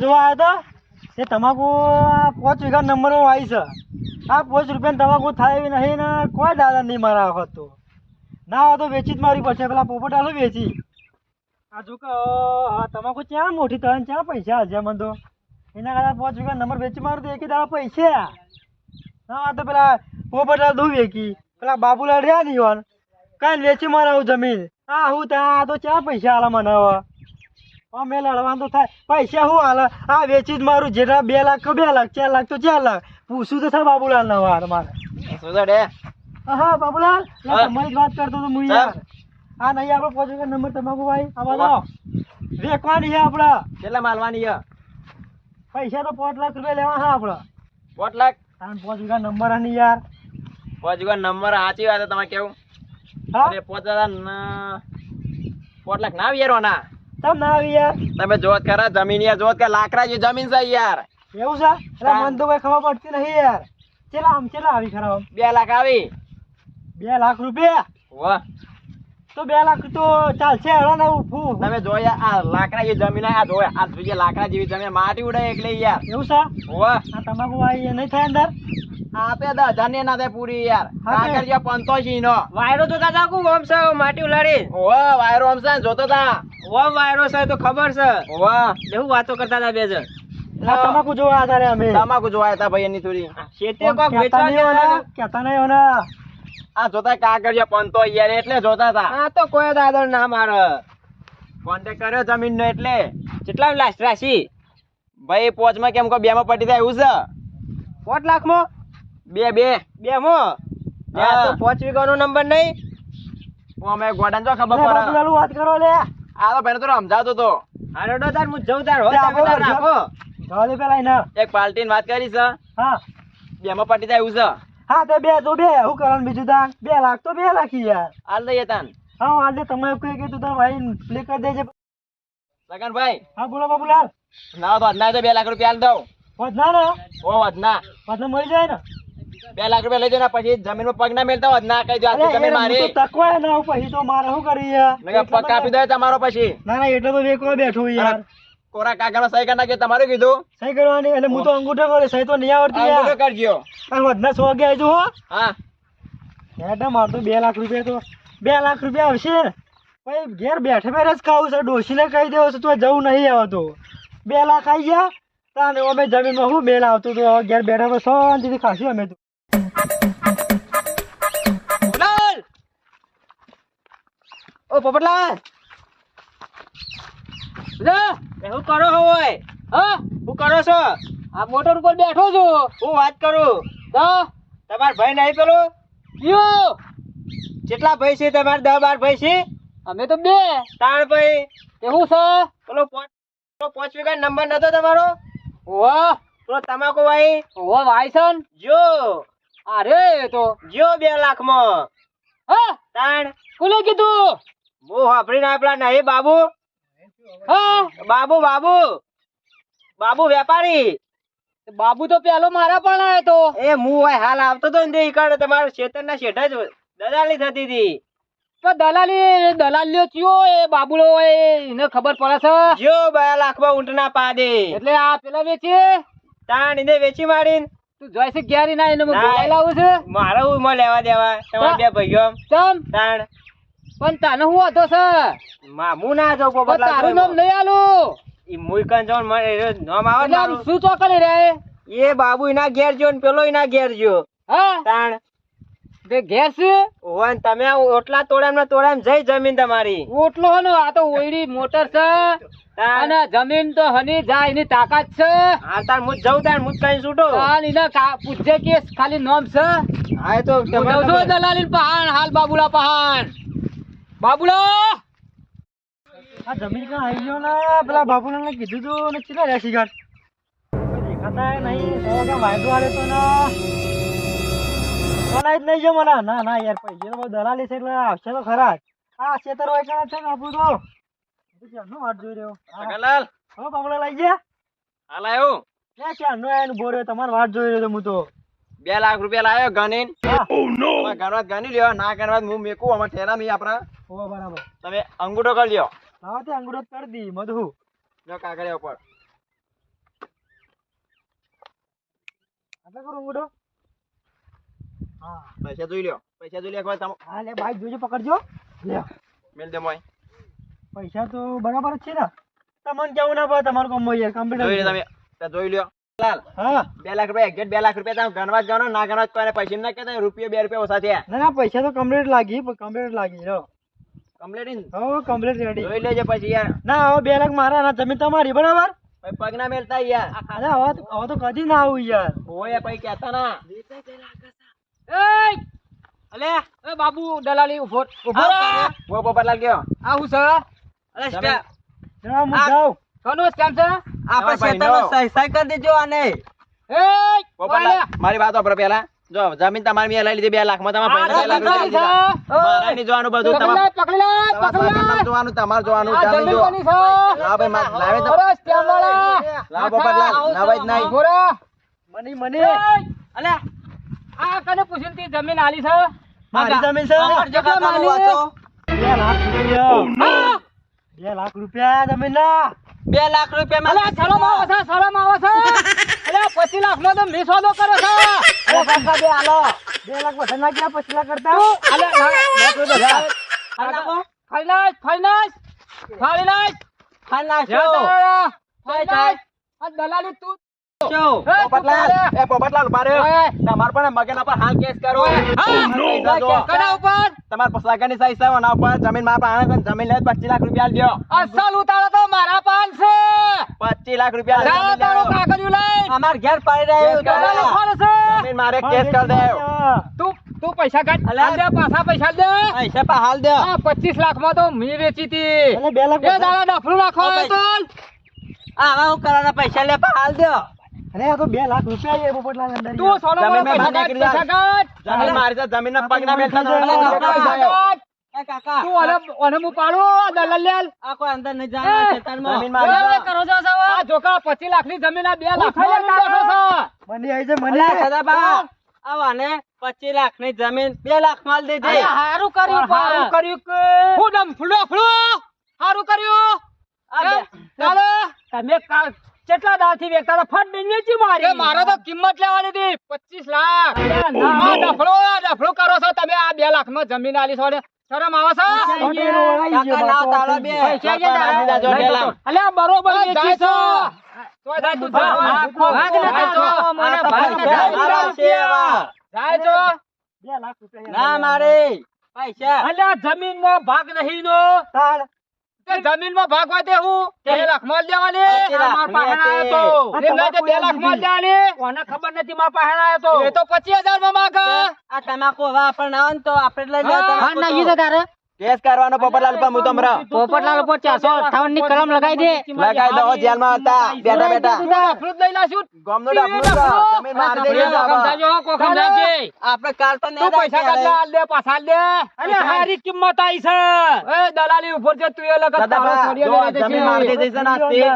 જોવા આવ્યો તો, એ તમાકુ પાંચ વીઘા નંબર આવી છે. આ પાંચ રૂપિયા તમાકુ થાય એવી નહીં ને કોઈ દાદા નહીં મારા વખત તો. ના તો વેચી જ મારી પડશે, પેલા પોપટ આલો વેચી. આ જો કે તમાકુ ક્યાં મોટી ક્યાં પૈસા મને તો? એના કરતા પાંચ નંબર વેચી મારું તો એક દાડા પૈસા. હા તો પેલા પોપટ દઉં વેચી. પેલા બાબુલાલ રહ્યા નહીં હોન. કાંઈ વેચી જમીન. હા હું ત્યાં આ તો ચા પૈસા આલા મને હવે? અમે લડવાનું તો થાય. પૈસા હું હાલે આ વેચી જ મારું જેટલા બે લાખ તો બે લાખ ચાર લાખ તો ચાર લાખ. પૂછું તો થાય બાબુલાલ ના વાર મારે હા બાબુલાલ. તમારી વાત કરતો તો હું યાર. આ નહીં આપણે પાંચ રૂપિયા નંબર તમાકુ ભાઈ આવા. વેચવાની છે આપણે કેટલા માલવાની છે? પૈસા તો પાંચ લાખ રૂપિયા લેવા હા આપણે પાંચ લાખ? પાંચ વીઘા નંબર આની યાર. પાંચ નંબર સાચી વાત તમે કેવું? અરે પોચ હજાર ન- લાખ ના વિયારવાના તમ ના આવી યાર. તમે જોત ખરા જમીન યાર જોત કે લાકડા જે જમીન છે યાર. એવું છે? એટલે મને તો કઈ ખબર પડતી નહીં યાર. ચેલા આમ ચેલા આવી ખરા બે લાખ આવી. બે લાખ રૂપિયા? વાહ. તો બે લાખ તો ચાલશે હેડો ને ઉભું તમે જોયા આ લાકડા જે જમીન આ જો આ જોઈએ લાકડા જેવી જમીન માટી ઉડે એટલે યાર. એવું સા વાહ આ તમાકુ આવી એ નહીં થાય અંદર? આપે દસ હજારની ના થાય પૂરી યાર. કાકર જે પંચોશી નો વાયરો તો દાદા કુ ઓમ છે માટી ઉલાડી ઓવા વાયરો છે જોતો તા. ઓમ વાયરો છે તો ખબર છે. ઓવા દેવું વાતો કરતા હતા બે જણ. તમાકુ જોવા આધારે અમે. તમાકુ જોવા તા ભાઈ એની થોડી. શેતે કોક વેચવા હોના, નહીં હોના. આ જોતા કાગળિયા પંતો યાર એટલે જોતા હતા આ તો કોઈ દાદર ના મારે. કોન્ટેક્ટ કર્યો જમીન નો એટલે. કેટલા લાસ્ટ રાશી? ભાઈ પોચમાં કેમ કો બે માં પટી જાય એવું છે? પોત લાખમાં બે. બે બે મો. તો પાંચ વીઘા નો નંબર નહીં. અમે ગોડાને જો ખબર પડે. બાપુલાલુ વાત કરો લે. આ તો ભાઈ તો સમજાવતો તો અરે ડો તાર હું જઉં તાર હો રાખો દે પેલા એક પાર્ટી વાત કરી છે. હા. બે માં પટી જાય એવું છે. હા તો બે તો બે. હું કરવાનું બીજું તાન બે લાખ તો બે લાખ યાર. હાલ દઈએ તાન. હા આજે તમે કહે કે તું તાર ભાઈ પ્લે કરી દેજે. લગન ભાઈ હા બોલો બાબુલાલ ના વધના તો બે લાખ રૂપિયા આલ દઉં. વધના ને ઓ વધના વધના મળી જાય ને. બે લાખ રૂપિયા લઈ જાય પછી જમીનમાં પગ ના મેલતા વધના કઈ આટલી જમીન મારી. તકવાય ના પછી તો મારે શું કરી પગ કાપી દે તમારો પછી. ના ના એટલે તો વેકવા બેઠો યાર. કોરા કાગળ સહી કરી નાખી તમારું કીધું? સહી કરવાની એટલે હું તો અંગૂઠો કરે સહી તો નહીં આવડતી અંગૂઠો કરજો. આ વધના સો ગયા જો હો. હા. હેડા માર તો બે લાખ રૂપિયા તો બે લાખ રૂપિયા આવશે. ભાઈ ઘેર બેઠે બેઠે જ ખાવું છે. ડોશીને કહી દેવો છે તો જવું નહીં આવતું બે લાખ આવી ગયા. તાને અમે જમીનમાં હું મેલ આવતું તો ઘેર બેઠા તો શાંતિથી ખાશું અમે તો. ઓ પોપટલાલ! શું કરો હોય હા હું કરો છો? આ મોટર ઉપર બેઠો છું. હું વાત કરું? તો? તમાર ભાઈ નહીં પેલો કયો? કેટલા ભાઈ છે તમારે? દસ બાર ભાઈ છે? અમે તો બે. તાર ભાઈ. એવું છે? પેલો પોચ વીઘા નંબર નતો તમારો? વાહ પેલો તમાકુ ભાઈ ઓ વાયસન જો. અરે તો. જો બે લાખમાં હા? તાણ કોને કીધું? હું વાપરીને આપલા નહીં બાબુ. બાબુ બાબુ. બાબુ વેપારી. બાબુ તો પેલો મારા પણ આવ્યો તો. એ હું હોય હાલ આવતો તો ને ઈકડે. તમારા ખેતરના શેઠા જ દલાલી થતી હતી તો દલાલી દલાલીઓ ચિયો એ બાબુલો એને ખબર પડે છે? જો બે લાખમાં ઊંટના પાડે એટલે આ પેલા વેચી? તાણ એને વેચી મારીને. તું જોઈ છે ક્યારે ના એને બોલાવી લાવું છે? મારે હું લેવા દેવા? તમારા બે ભાઈઓ ચમ. તાણ. પણ તને હું હતો છે? મામુ ના જો તારું નામ નહીં આલું. ઈ મુઈકન જોન મને નામ આવે નામ શું શું ચોકડી રે? એ બાબુ એના ઘેર જો ને પેલો એના ઘેર જો હા? તાણ. બે ઘેર છે? ઓન તમે ઓટલા તોડામ ને તોડામ જઈ જમીન તમારી. ઓટલો હનો આ તો ઓયડી મોટર છે. અને જમીન તો હની જાય એની તાકાત છે. હા તાર મુજ જઉં તાર મુજ કઈ છૂટો. હાલ એને પૂછજે કે ખાલી નામ છે. હા તો તો દલાલી પહાણ હાલ બાબુલા પહાણ બાબુલા! આ જમીન કાં આવી ગયો ને પેલા બાપુલાલને કીધું તું ને ચીલા રહ્યા શિકાર દેખાતા નહીં. તો કે વાયદો આવે તો ના. મનાય જ નહીં જો મને. ના ના યાર પૈસે તો દલાલી છે એટલે આવશે તો ખરા આ ખેતર હોય કાં છે ને આપણું તો. હું ક્યારનો વાટ જોઈ રહ્યો? હા. હો બાપડા લઈ ગયા હાલ આવ્યો ક્યાં ક્યાં નો આવીને બોર્યો તમારી વાટ જોઈ રહ્યો હું તો. બે લાખ રૂપિયા લાવ્યો ગણી હા. ગણવા ગણી લ્યો ના ગણવા હું મેકું અમારે ઠેરા મી આપણા. ઓ બરાબર. તમે અંગૂઠો કરી લ્યો. હા તે અંગૂઠો કરી દી મધુ. લ્યો કાગળિયા ઉપર. આટલા કરો અંગૂઠો. હા. પૈસા જોઈ લ્યો. પૈસા જોઈ લ્યો એકવાર તમે હા લે ભાઈ જોજો પકડજો. લ્યો. મેલ દે મોય. પૈસા તો બરાબર જ છે ને. તમને કેવું ના પડે તમારું કામ યાર જોઈ લ્યો તમે. જોઈ લ્યો. લાલ હા. બે લાખ રૂપિયા એક્ઝેક્ટ બે લાખ રૂપિયા તમે ગણવા જ ગણો ના ગણવા જ કોઈને પૈસા ના કહેતા રૂપિયા બે રૂપિયા ઓછા થયા. ના ના પૈસા તો કમ્પ્લીટ લાગી કમ્પ્લીટ લાગી જો. કમ્પ્લીટ હો કમ્પ્લીટ રેડી જોઈ લેજે પછી યાર. ના હવે બે લાખ મારા ના જમીન તમારી બરાબર? પગ ના મેલતા યાર. અરે હવે તો હવે તો કદી ના આવું યાર. ઓય પછી કહેતા ના. એય! અલે એ બાબુ દલાલી ઊભો ઊભો રહો. વો પોપટ લાલ ગયો. આ હું છે? અલે તમે- જરા હું. જાઉં. કોનું સ્ટેમ્પ છે? આપણે ખેતરમાં સહી કરી દેજો અને એ મારી વાત વાપરો પેલા જો જમીન તમારી મેં લઈ લીધી બે લાખમાં તમારે. જોવાનું બધું તમારે પકડી લે, પકડી લે. સરકારનું જોવાનું તમારે જોવાનું જમીન જો. કોની ભાઈ માર- લાવે તો સ્ટેમ્પ વાળા. લાવ જ નહીં મની મને. અલે આ કને પૂછીને તી જમીન આલી છે? મારી જમીન છે? બે લાખ રૂપિયા! બે લાખ રૂપિયા જમીન ના બે લાખ રૂપિયા અલે શરમ આવે છે શરમ આવે છે. અલે પચીસ લાખમાં તો અરે કાકા બે હાલો. બે લાખ વધારે ના ગયા પછી લાખ કરતા. અલે ફાઇનાન્સ ફાઇનાન્સ ખાઈ નાખ. આ દલાલી તું જમીનમાં જમીન લે પચીસ લાખ રૂપિયા લ્યો. અસલ ઉતારો તો મારા પાન પચીસ લાખ રૂપિયા લે, ચાલો જમીન તારો લેવાનો. કાગળિયું લઈ અમાર ઘેર પાડી કેસ કરવાનો કોણ છે. જમીન મારે કેસ કરી દે. તું તું પૈસા કાઢ. હાલ દે પાછા પૈસા દે. પૈસા પા હાલ દે. આ પચીસ લાખમાં તો મી વેચી હતી બે લાખ એ દાડા ડફલું નાખો તો. આવા હું કરવાના પૈસા લે પા હાલ દે. અરે આ તો બે લાખ રૂપિયા એ પોપટલાલ અંદર તું સોનો પૈસા ભાગ પૈસા કાઢ જમીન મારી છે જમીન ના પગ ના બેઠા છે જમીન કાકા, ના. તું ઓને ઓને હું લેલ આ દલાલિયાલ. માં જમીન મારી છે. કરો છો સાવ? આ જોકા 25 લાખની જમીન આ બે લાખમાં લઈને બેઠો છો. મને આઈ છે મને પચીસ લાખની જમીન બે લાખ માલ દેજે હારું કર્યું. હારું કર્યું કે હું દમ ફૂલો ફૂલો. હારું કર્યું. એ, ચાલો. તમે વેચતા હતા? ફટ દઈને વેચી મારી. મારે તો કિંમત લેવાની હતી 25 લાખ. આ ડફળો, આ ડફળો કરો છો તમે. આ બે લાખમાં જમીન આલી છો ને. શરમ આવે છે? બરોબર વેચી છે. ને ને લાખ રૂપિયા પૈસા અલ્યા, જમીનમાં ભાગ નહીં નો. તાળ. માં ભાગવા ભાગ હોય તે હું? બે લાખમાં લેવાની બે લાખમાં જ લેવાની કોને ખબર નથી મારા પાસે આયો તો. એ તો પચીસ હજારમાં માંગે આ તમાકુ હવે આપણને આવે ને તો આપણે લઈ હા, નહીં તારે. કેસ કરવાનો પોપટલાલ પર હું તમરા. પોપટલાલ પર ચારસો અઠાવનની કલમ લગાઈ દે. લગાઈ દો જેલમાં હતા બેઠા ડફલું જ લઈ લાશું. ગામનો ડફલું છે. જમીન મારી દેજો હવે. આપણે કાલ તો તું પૈસા કાઢલા આલ દે પાછા દે અને હારી કિંમત આઈ છે. એ દલાલી ઉપર છે તું એ લગત તારો છોડી દે જો માર દે મારી ના તે ને આજથી.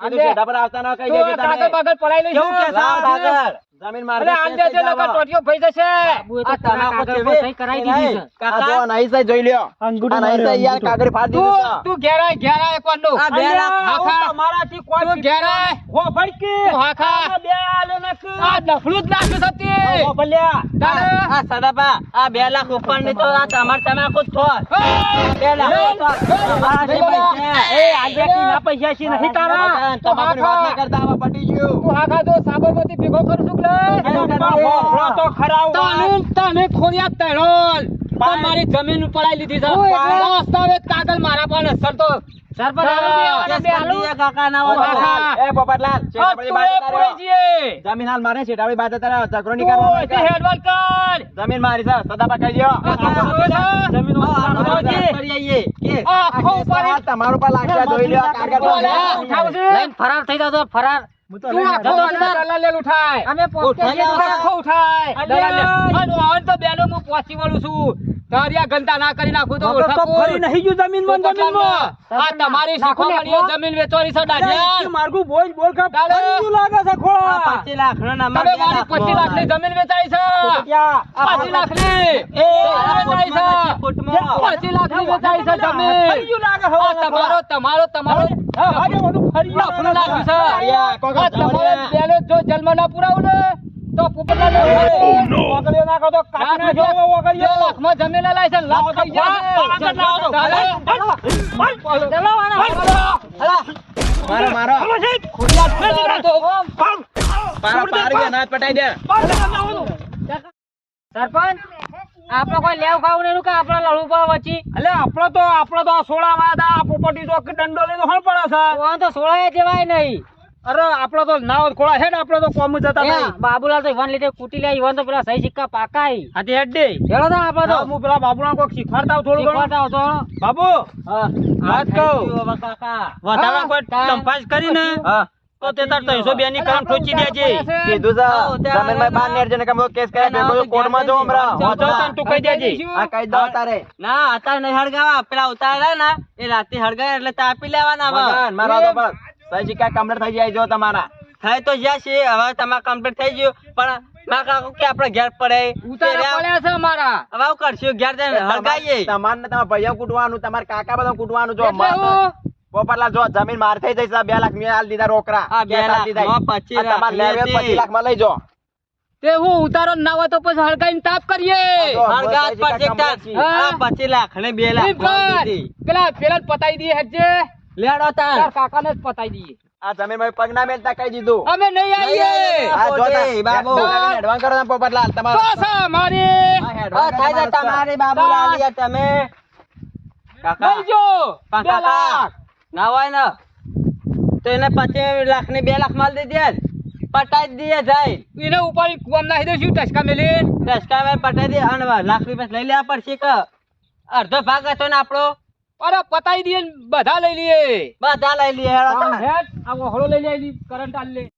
કીધું. શેઠા આવતા ના કહી દેજો કાગળ તમે. પડાઈ લઈશું. લાવ કાગળ. જમીન મારી દીધી છે. ટોટીઓ ભઈ જશે. આ તમાકુ ચેવી? એ નહીં. આ જો નહીં સહી જોઈ લ્યો. અંગૂઠો નહીં સહી યાર કાગળ ફાડી દીધો. તું ઘેરાય ઘેરાય કોંડો આ ઘેરા હાખા. તમારાથી કોઈ તું ઘેરાય. હો ફડકી તું હાખા. બે આલે નક. આ ડફલું જ નાખ્યું સતી હો ભલ્યા. તારે? આ સદાબા, આ બે લાખ ઉપરની તો આ તમાર તમાકુ છો. બે લાખ તો તમારા છે પૈસા. એ આજે કી ના પૈસા છે નહીં તારા તમાકુની વાત ના કરતા, આવા પટી ગયો. તું હાખા તો સાબરમતી ભેગો કરું છું કે તો ખરાવ તને તને ખોરિયા તણોલ મારી જમીન પડાઈ લીધી છે. દસ્તાવેજ કાગળ મારા પણ અસર તો. જમીન હાલ મારે છે ડાબી બાજુ જમીન મારી છે સદા કહી દો જમીન તમારું પર લાગ્યા જોઈ લ્યો, કાગળ ફરાર થઈ જાવ ફરાર હું તો દલાલ લેલું અમે આખો ઉઠાય. દલાલ અને તો બેનો હું પહોંચી વળું છું. તારી આ ના કરી નાખું તો. ફરી નહીં ગયું જમીનમાં, તો જમીનમાં. આ તમારી શીખવાડીઓ જમીન વેચવાની છે દાઢિયા. એ બોલ બોલ કા ફરી લાગે છે ખોળા. પચીસ લાખ નો નંબર તમે મારી પચીસ લાખની જમીન વેચાઈ છે. ત્યાં પચીસ લાખની. એ વેચાઈ છે. ફૂટમાં. પચીસ લાખની વેચાઈ છે જમીન. ગયું લાગે હવે તમારો તમારો તમારો. હા, ફરી ગયું છે. આ તમારો. બેનો જો જન્મ ના પુરાવું ને તો પોપટલાલ ને. નાખો તો કાપી નાખો રૂપિયા- લાખમાં જમીન લાય છે લાખ થઈ ગયા છે. મારો મારો. ખુલ્લા ખુલ્લા તો પારો પાર ગયા નાથ પટાઈ દે. સરપંચ આપણે કોઈ લેવ ખાવું નહીં કે આપણે લડવું પડે વચ્ચે? એટલે આપણો તો આપણો તો આ સોળામાં હતા પોપટી તો દંડો લઈને હણ પડે છે. તો સોળા જવાય નહીં. અરે આપડે તો ના ખોળા છે ને આપડે તો કોમ જતા નહીં. બાબુલાલ તો ઈવન લીધે કૂટી લે ઈવન તો પેલા સહી સિક્કા પાકાઈ આ તે હેડ. દે હેડો તો તો. હું પેલા બાબુના કોક શીખવાડતા થોડું ઘણું. શીખવાડતા આવતો બાબુ વાત કહું. કાકા. વધારે કોઈ ટંપાજ કરી ને હા. તો તે તાર ત્રણસો બે ની કામ ઠોચી દેજે. કીધું છે. જમીનમાં બાર નેર જને કમો કેસ કર્યા ભેગો કોર્ટમાં જો હમરા વાંચો તન તું કહી દેજે. આ કહી દો તારે. ના અત્યારે નહીં હળગાવા. પેલા ઉતારા ના એ રાતે હળગાય એટલે તાપી લેવાના. મારા મારો તો બસ સહી કમ્પ્લીટ થઈ જાય જો તમારા. થાય તો જ્યાં છે હવે તમારે કમ્પ્લીટ થઈ ગયું. પણ મારા કાકુ કે આપણે ઘેર પડે. ઉતારા પડ્યા છે અમારા. હવે આવું કરશું ઘેર જઈને હળગાઈએ. તમારે તમારા ભાઈઓ કૂટવાનું તમારે કાકા બધા કૂટવાનું જો એટલે હું જો જમીન માર થઈ જશે બે લાખ મેં હાલ દીધા રોકડા. આ બે લાખ, દીધા. પચીસ લાખ પચીસ લાખમાં લઈ જો. તે હું ઉતારો ના હોય તો પછી હળગાઈને તાપ કરીએ. હળગાત પર લાખ ને બે લાખ પેલા પેલા પતાઈ દઈએ લેડો તાર. તાર કાકાને જ પતાઈ દઈએ. આ જમીનમાં પગ ના મેલતા કહી દીધું. અમે નહીં આવીએ. આ જો બાબુ. તમે કરો પોપટલાલ તમારો. તો મારી. આ થાય છે તમારી બાબુલાલ યાર તમે. કાકા. લઈ જો. પણ બે કાકા લાખ. ના હોય ને તો એને પચીસ લાખની બે લાખ માલ દીધી જ. પટાઈ દઈએ જાય. એને ઉપર કુવામ નાખી દઉં ટચકા મેલી ટસ્કા માં પટાઈ દે. અને લાખ રૂપિયા લઈ લેવા પડશે કે અડધો ભાગ હતો ને આપણો. અરે પતાઈ દઈએ બધા લઈ લઈએ. બધા લઈ લઈએ આ વહોળો લઈ લે કરંટ આલી